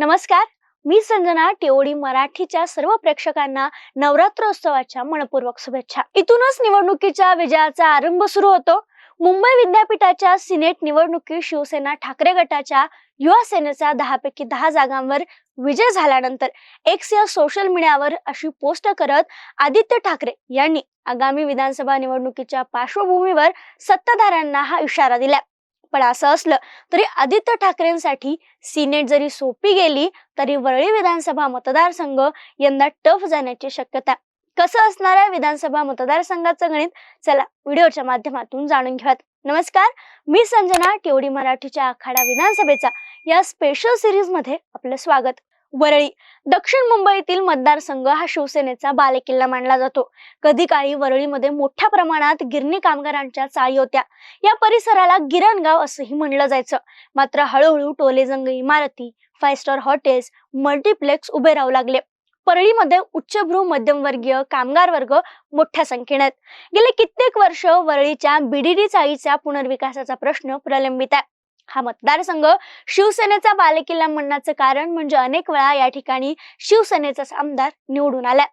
नमस्कार. मी संजना टेवडी मराठीच्या सर्व प्रेक्षकांना नवरात्रोत्सवाच्या मनपूर्वक शुभेच्छा. इथूनच निवडणुकीच्या विजयाचा आरंभ सुरू होतो. मुंबई विद्यापीठाच्या सिनेट निवडणुकीत शिवसेना ठाकरे गटाच्या युवा सेनेचा दहापैकी दहा जागांवर विजय झाल्यानंतर एक्स या सोशल मीडियावर अशी पोस्ट करत आदित्य ठाकरे यांनी आगामी विधानसभा निवडणुकीच्या पार्श्वभूमीवर सत्ताधाऱ्यांना हा इशारा दिला पण असं असलं तरी आदित्य ठाकरेंसाठी सिनेट जरी सोपी गेली तरी वरळी विधानसभा मतदारसंघ यंदा टफ जाण्याची शक्यता कसं असणार आहे विधानसभा मतदारसंघाचं गणित? चला व्हिडिओच्या माध्यमातून जाणून घेऊयात. नमस्कार मी संजना टेवडी मराठीच्या आखाडा विधानसभेचा या स्पेशल सिरीजमध्ये आपलं स्वागत. वरळी. दक्षिण मुंबईतील मतदारसंघ हा शिवसेनेचा बालेकिल्ला मानला जातो. कधी काळी वरळीमध्ये मोठ्या प्रमाणात गिरणी कामगारांच्या चाळी होत्या. या परिसराला गिरणगाव असंही म्हणलं जायचं. मात्र हळूहळू टोलेजंग इमारती फाय स्टार हॉटेल्स मल्टिप्लेक्स उभे राहू लागले. परळीमध्ये उच्चभ्रू मध्यमवर्गीय कामगार वर्ग मोठ्या संख्येने आहेत. गेले कित्येक वर्ष वरळीच्या बीडीडी चाळीच्या पुनर्विकासाचा प्रश्न प्रलंबित आहे. हा मतदारसंघ शिवसेनेचा बालेकिल्ला म्हणण्याचं कारण म्हणजे अनेक वेळा या ठिकाणी शिवसेनेचाच आमदार निवडून आलाय.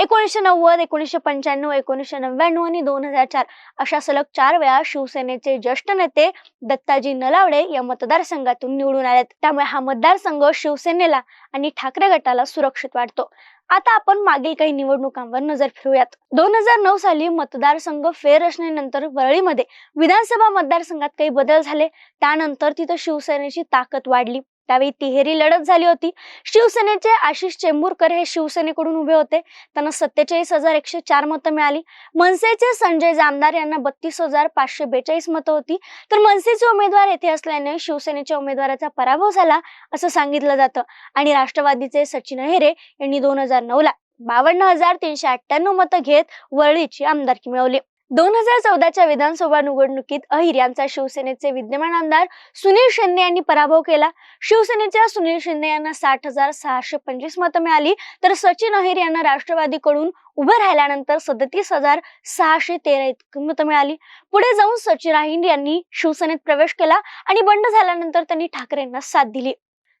एकोणीसशे नव्वद एकोणीसशे पंच्याण्णव एकोणीसशे नव्याण्णव आणि दोन हजार चार अशा सलग चार वेळा शिवसेनेचे ज्येष्ठ नेते दत्ताजी नलावडे या मतदारसंघातून निवडून आलेत. त्यामुळे हा मतदारसंघ शिवसेनेला आणि ठाकरे गटाला सुरक्षित वाटतो. आता आपण मागील काही निवडणुकांवर नजर फिरूयात दोन हजार नऊ साली मतदारसंघ फेररचनेनंतर वरळीमध्ये विधानसभा मतदारसंघात काही बदल झाले. त्यानंतर तिथं शिवसेनेची ताकद वाढली. त्यावेळी तिहेरी लढत झाली होती. शिवसेनेचे आशिष चेंबूरकर हे शिवसेनेकडून उभे होते. त्यांना सत्तेचाळीस हजार एकशे चार मतं मिळाली. मनसेचे संजय जामदार यांना बत्तीस हजार पाचशे बेचाळीस मतं होती. तर मनसेचे उमेदवार येथे असल्याने शिवसेनेच्या उमेदवाराचा पराभव झाला असं सांगितलं जातं. आणि राष्ट्रवादीचे सचिन हेरे यांनी दोन हजार नऊ ला बावन्न हजार तीनशे अठ्ठ्याण्णव मतं घेत वरळीची आमदारकी मिळवली. दोन हजार चौदाच्या विधानसभा निवडणुकीत अहिर यांचा शिवसेनेचे विद्यमान आमदार सुनील शिंदे यांनी पराभव केला. शिवसेनेच्या सुनील शिंदे यांना साठ हजार सहाशे पंचवीस मतं मिळाली. तर सचिन अहिर यांना राष्ट्रवादीकडून उभं राहिल्यानंतर सदतीस हजार सहाशे तेरा इतकी मतं मिळाली. पुढे जाऊन सचिन अहिर यांनी शिवसेनेत प्रवेश केला आणि बंड झाल्यानंतर त्यांनी ठाकरेंना साथ दिली.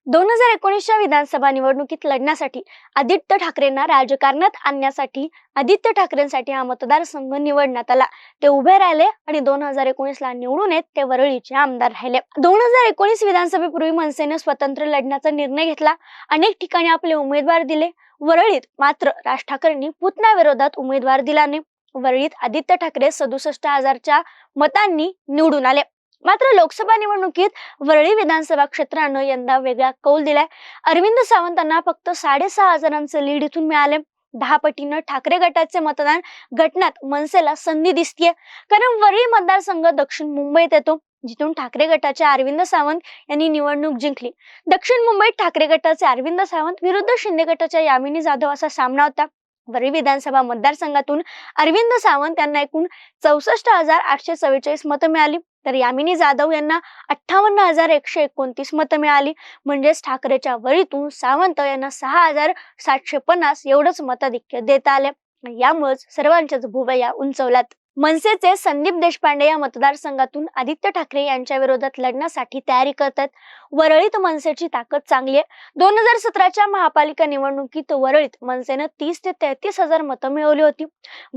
दोन हजार एकोणीसच्या विधानसभा निवडणुकीत लढण्यासाठी आदित्य ठाकरेंना राजकारणात आणण्यासाठी आदित्य ठाकरेंसाठी हा मतदारसंघ निवडण्यात आला. ते उभे राहिले आणि दोन हजार एकोणीस ला निवडून येत ते वरळीचे आमदार राहिले. दोन हजार एकोणीस विधानसभेपूर्वी मनसेने स्वतंत्र लढण्याचा निर्णय घेतला. अनेक ठिकाणी आपले उमेदवार दिले. वरळीत मात्र राज ठाकरेंनी पुतना विरोधात उमेदवार दिला नाही. वरळीत आदित्य ठाकरे सदुसष्ट हजारच्या मतांनी निवडून आले. मात्र लोकसभा निवडणुकीत वरळी विधानसभा क्षेत्रानं यंदा वेगळा कौल दिलाय. अरविंद सावंतांना फक्त साडेसहा हजारांचं लीड इथून मिळाले दहा पटीनं ठाकरे गटाचे मतदान घटनात मनसेला संधी दिसतीये. कारण वरळी मतदारसंघ दक्षिण मुंबईत येतो जिथून ठाकरे गटाचे अरविंद सावंत यांनी निवडणूक जिंकली. दक्षिण मुंबईत ठाकरे गटाचे अरविंद सावंत विरुद्ध शिंदे गटाच्या यामिनी जाधव असा सामना होता. वरळी विधानसभा मतदारसंघातून अरविंद सावंत यांना एकूण चौसष्ट हजार आठशे चव्वेचाळीस मतं मिळाली. तर यामिनी जाधव यांना अठ्ठावन्न हजार एकशे एकोणतीस मतं मिळाली. म्हणजेच ठाकरेच्या वरीतून सावंत यांना सहा हजार सातशे पन्नास एवढंच मताधिक्य देता आले. यामुळेच सर्वांच्याच भुवया उंचवल्यात. मनसेचे संदीप देशपांडे या मतदारसंघातून आदित्य ठाकरे यांच्या विरोधात लढण्यासाठी तयारी करतात. वरळीत मनसेची ताकद चांगली आहे. दोन हजार सतराच्या महापालिका निवडणुकीत वरळीत मनसेनं तीस ते तेहतीस हजार मतं मिळवली होती.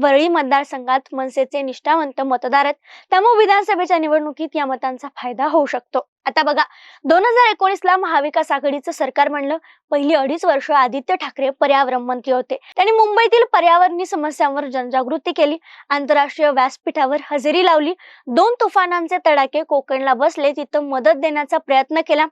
वरळी मतदारसंघात मनसेचे निष्ठावंत मतदार आहेत. त्यामुळे विधानसभेच्या निवडणुकीत या मतांचा फायदा होऊ शकतो. आता बघा दोन हजार एकोणीस ला महाविकास आघाडीचं सरकार म्हणलं पहिली अडीच वर्ष आदित्य ठाकरे पर्यावरण मंत्री होते. त्यांनी मुंबईतील पर्यावरणीय समस्यांवर जनजागृती केली आंतरराष्ट्रीय व्यासपीठावर हजेरी लावली दोन तुफानांचे तडाखे कोकणला बसले तिथं मदत देण्याचा प्रयत्न केला.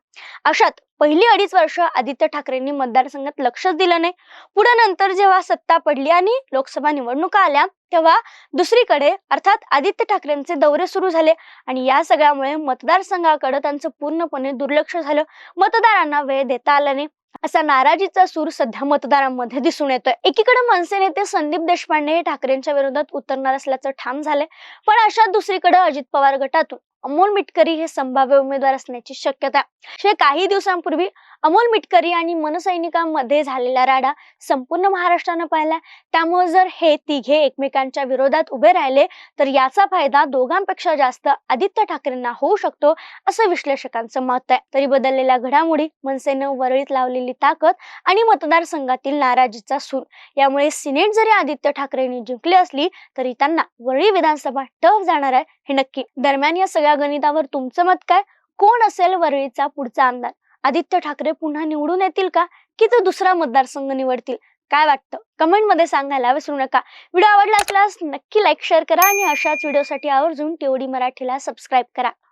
अशात पहिली अडीच वर्ष आदित्य ठाकरेंनी मतदारसंघात लक्षच दिलं नाही. पुढे नंतर जेव्हा सत्ता पडली आणि लोकसभा निवडणुका आल्या तेव्हा दुसरीकडे अर्थात आदित्य ठाकरेंचे दौरे सुरू झाले आणि या सगळ्यामुळे मतदारसंघाकडे त्यांचं पूर्णपणे दुर्लक्ष झालं. मतदारांना वेळ देता आला नाही. असा नाराजीचा सूर सध्या मतदारांमध्ये दिसून येतोय. एकीकडे मनसे नेते संदीप देशपांडे हे ठाकरेंच्या विरोधात उतरणार असल्याचं ठाम झालंय पण अशा दुसरीकडे अजित पवार गटातून अमोल मिटकरी हे संभाव्य उमेदवार असण्याची शक्यता शिवाय काही दिवसांपूर्वी अमोल मिटकरी आणि मनसैनिकांमध्ये झालेला राडा संपूर्ण महाराष्ट्रानं पाहिला त्यामुळे जर हे तिघे एकमेकांच्या विरोधात उभे राहिले तर याचा फायदा दोघांपेक्षा जास्त आदित्य ठाकरेंना होऊ शकतो असं विश्लेषकांचं मत आहे. तरी बदललेल्या घडामोडी मनसेनं वरळीत लावलेली ताकद आणि मतदारसंघातील नाराजीचा सूर. यामुळे सिनेट जरी आदित्य ठाकरेंनी जिंकली असली तरी त्यांना वरळी विधानसभा टफ जाणार आहे हे नक्की. दरम्यान या सगळ्या गणितावर तुमचं मत काय? कोण असेल वरळीचा पुढचा आमदार? आदित्य ठाकरे पुन्हा निवडून येतील का? की तो दुसरा मतदारसंघ निवडतील? काय वाटतं? कमेंटमध्ये सांगायला विसरू नका. व्हिडिओ आवडला असल्यास नक्की लाईक शेअर करा आणि अशाच व्हिडिओसाठी आवर्जून टीओडी मराठीला सबस्क्राईब करा.